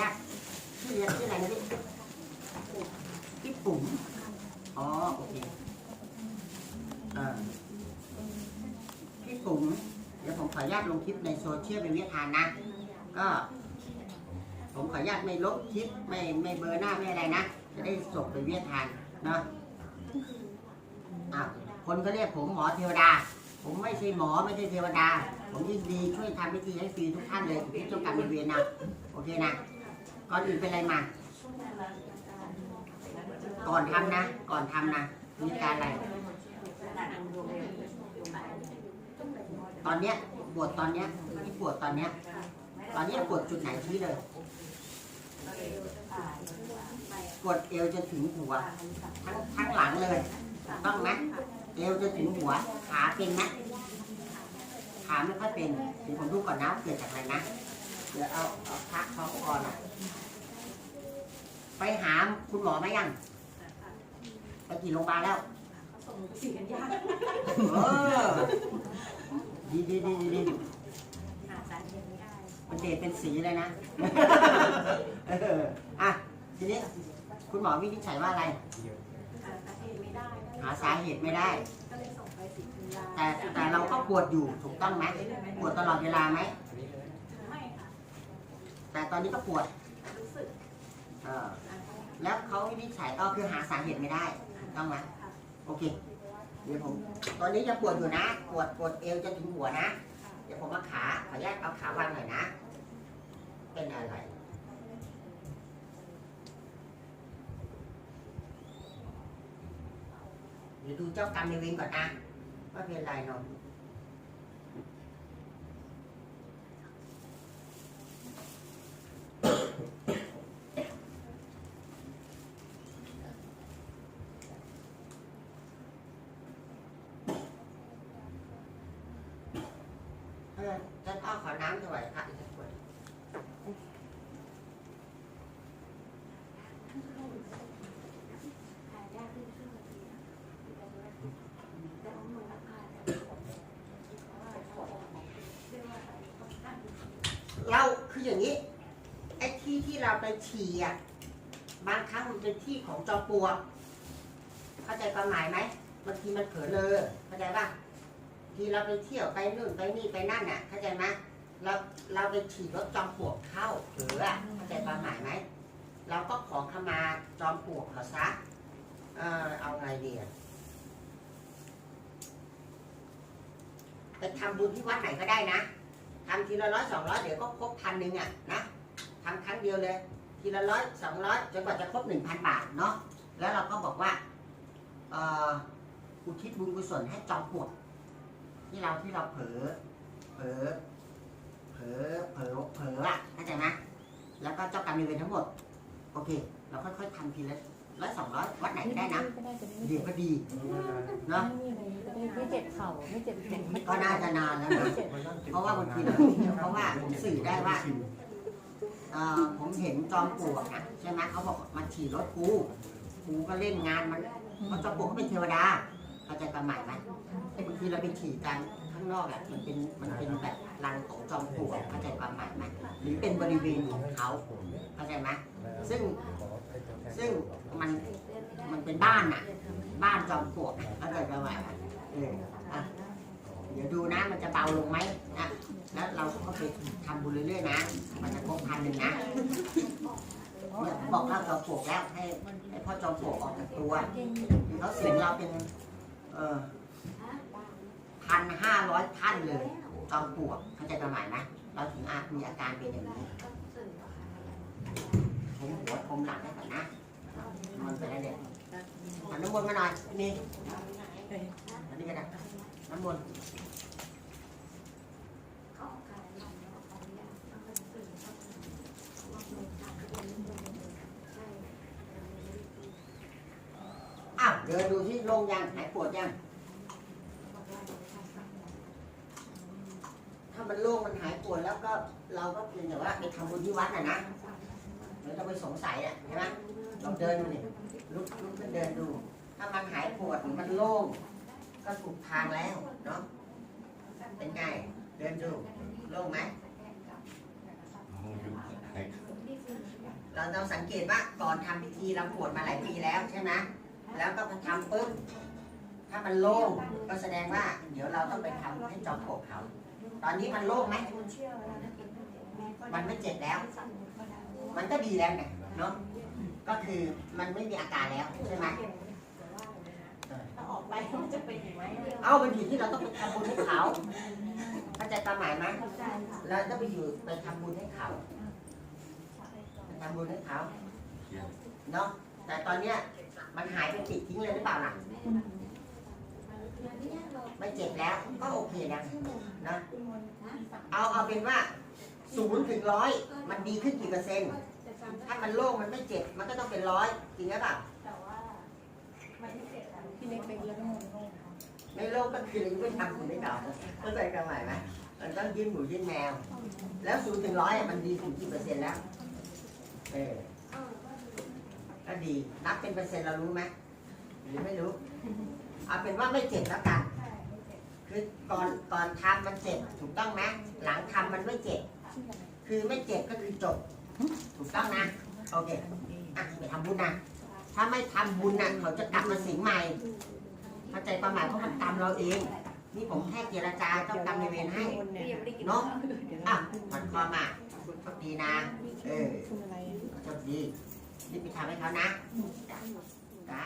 ญาตชื่อเรียนชื่ออะไรนะพี่พี่ปุ๋มอ๋อโอเคอ่อพี่ปุ๋มเดี๋ยวผมขออนุญาตลงคลิปในโซเชียลเป็นวิทยาทานนะ ก็ ผมขออนุญาตไม่ลบคลิปไม่ไม่เบอร์หน้าไม่อะไรนะ จะได้ส่งไปวิทยาทานเนาะอะคนก็เรียกผมหมอเทวดา ผมไม่ใช่หมอไม่ใช่เทวดา ผมยินดีช่วยทำพิธีให้ฟรีทุกท่านเลยทุกเจ้ากรรมนายเวรนะ โอเคนะ ก่อนอื่นเป็นอะไรมา ก่อนทำนะ ก่อนทำนะ มีการอะไร ตอนเนี้ยปวดตอนเนี้ยที่ปวดตอนเนี้ย ตอนเนี้ยปวดจุดไหนชี้เลย ปวดเอวจนถึงหัว ทั้งทั้งหลังเลย ต้องไหมเอวจนถึงหัว ขาเป็นไหมขาไม่ค่อยเป็นเดี๋ยวผมดูก่อนนะเกิดจากอะไรนะ เดี๋ยวเอาเอาพักท้องก่อนอะไปหาคุณหมอไหมยัง ไปกี่โรงพยาบาลแล้วสีกันยากเออ ดีดีดีดีดีหาสาเหตุไม่ได้มันเดทเป็นสีเลยนะ เออ อะ ทีนี้ คุณหมอวินิจฉัยว่าอะไร หาสาเหตุไม่ได้หาสาเหตุไม่ได้ ก็เลยส่งไปสิคุณยาแต่แต่เราก็ปวดอยู่ถูกต้องไหมปวดตลอดเวลาไหมไม่ค่ะ แต่ตอนนี้ก็ปวดรู้สึกแล้วเขาวินิจฉัยก็คือหาสาเหตุไม่ได้ต้องไหมโอเคเดี๋ยวผมตอนนี้ยังปวดอยู่นะ ปวดปวดเอวจนถึงหัวนะ เดี๋ยวผมเอาขาขออนุญาตเอาขาวางหน่อยนะ เป็นอะไรเดี๋ยวดูเจ้ากรรมในเวรก่อนนะว่าเป็นอะไรเนาะ เออฉัน อ้อขอน้ำถวายพระอีกสักขวดหายากขึ้นเราคืออย่างนี้ไอ้ที่ที่เราไปฉี่อะบางครั้งมันเป็นที่ของจอมปลวกเข้าใจความหมายไหมบางทีมันเผลอเลยเข้าใจป่ะทีเราไปเที่ยวไปนู่นไปนี่ไปนั่นอะ เข้าใจไหม เราเราไปฉี่รถจอมปลวกเข้าเผลออะเข้าใจความหมายไหมเราก็ขอขมาจอมปลวกเขาซะเออเอาไงดีอะไปทำบุญที่วัดไหนก็ได้นะทำทีละร้อยสองร้อยเดี๋ยวก็ครบพันหนึ่งอะนะทำครั้งเดียวเลย ทีละร้อยสองร้อยจนกว่าจะครบหนึ่งพันบาทเนาะแล้วเราก็บอกว่าเอ่ออุทิศบุญกุศลให้จอมปลวกที่เราที่เราเผลอเผลอเผลอเผลอเผลออะเข้าใจไหมแล้วก็เจ้ากรรมนายเวรทั้งหมด โอเค เราค่อยๆทำทีละร้อยสองร้อยวัดไหนก็ได้นะก็ได้จะได้ไม่เดี๋ยวก็ดีเนาะไม่มีอะไรจะได้ไม่เจ็บเข่าไม่เจ็บเจ็บไม่ก็น่าจะนานแล้วนะเจ็บเพราะว่าบางทีเราเพราะว่าผมสื่อได้ว่าเอ่อผมเห็นจอมปลวกนะใช่ไหมเขาบอกมาฉี่รถกูกูก็เล่นงานมันเพราะจอมปลวกก็เป็นเทวดาเข้าใจความหมายไหมบางทีเราไปฉี่กันข้างนอกอะมันเป็นมันเป็นแบบรังของจอมปลวกเข้าใจความหมายไหมหรือเป็นบริเวณของเขาเข้าใจไหมซึ่งซึ่งมันมันเป็นบ้านอะ บ้านจอมปลวกอะเข้าใจความหมายไหมเอออะเดี๋ยวดูนะมันจะเบาลงไหมนะแล้วเราก็ไปทำบุญเรื่อยๆนะ มันจะครบพันหนึ่งนะบอกเล่าจอมปลวกแล้วให้ให้พ่อจอมปลวกออกจากตัวเขาเสียงเราเป็น เออ ร้อยท่านเลยจอมปลวกเข้าใจความหมายไหมเราถึงอาจมีอาการเป็นอย่างนี้ผมหัวผมหลังได้ก่อนนะมันไปแล้วเด็กหันน้ำมนต์มาหน่อยนี่อันนี้ก็ได้น้ำมนต์อ้าวเดินดูที่โล่งยังหายปวดยัง ถ้า มันโล่งมันหายปวดแล้วก็เราก็เพียงแต่ว่าไปทำบุญที่วัดน่ะนะเดี๋ยวเราไปสงสัยอะใช่ไหมลองเดินดูดิลุกลุกขึ้นเดินดู ถ้ามันหายปวดมันโล่งก็ถูกทางแล้วเนาะเป็นไงเดินดูโล่งไหมเราเราสังเกตว่าก่อนทำพิธีเราปวดมาหลายปีแล้วใช่ไหมแล้วก็พอทำปุ๊บ ถ้ามันโล่งก็แสดงว่า เดี๋ยวเราต้องไปทำให้จอมปลวกเขาตอนนี้มันโล่งไหมมันไม่เจ็บแล้ว มันก็ดีแล้วไงเนาะก็คือมันไม่มีอาการแล้วใช่ไหมถ้าออกไปมันจะเป็นอย่างไรเอามันอยู่ที่เราต้องไปทำบุญให้เขาเข้าใจความหมายไหมใช่ค่ะเราต้องไปอยู่ไปทำบุญให้เขาทำบุญให้เขาเนาะแต่ตอนเนี้ยมันหายไปปิดทิ้งเลยหรือเปล่าล่ะ ไม่เจ็บแล้วก็โอเคนะนะเอาเอาเป็นว่าศูนย์ถึงร้อยมันดีขึ้นกี่เปอร์เซ็นต์จะจำได้ถ้ามันโล่งมันไม่เจ็บมันก็ต้องเป็นร้อยจริงหรือเปล่าแต่ว่ามันไม่เจ็บแล้วพี่เล็กเป็นแล้วก็งงไม่โล่งก็คือเราไม่ทำบุญให้เขาเข้าใจความหมายไหมมันต้องยื่นหมูยื่นแมว แล้วศูนย์ถึงร้อยมันดีถึงกี่เปอร์เซ็นต์แล้วเออก็ดีนับเป็นเปอร์เซ็นต์เรารู้ไหมหรือไม่รู้ เอาเป็นว่าไม่เจ็บแล้วกันใช่คือก่อนก่อนทำมันเจ็บถูกต้องไหมหลังทำมันไม่เจ็บ คือไม่เจ็บก็คือจบ ถูกต้องนะโอเคอะไปทำบุญนะถ้าไม่ทำบุญน่ะเขาจะกลับมาสิงใหม่เข้าใจความหมายเพราะมันตามเราเอง นี่ผมแค่เจรจาเจ้ากรรมนเวรให้เนาะอะมันคอมาโชคดีนะ เออโชคดีรีบไปทำให้เขานะจ้า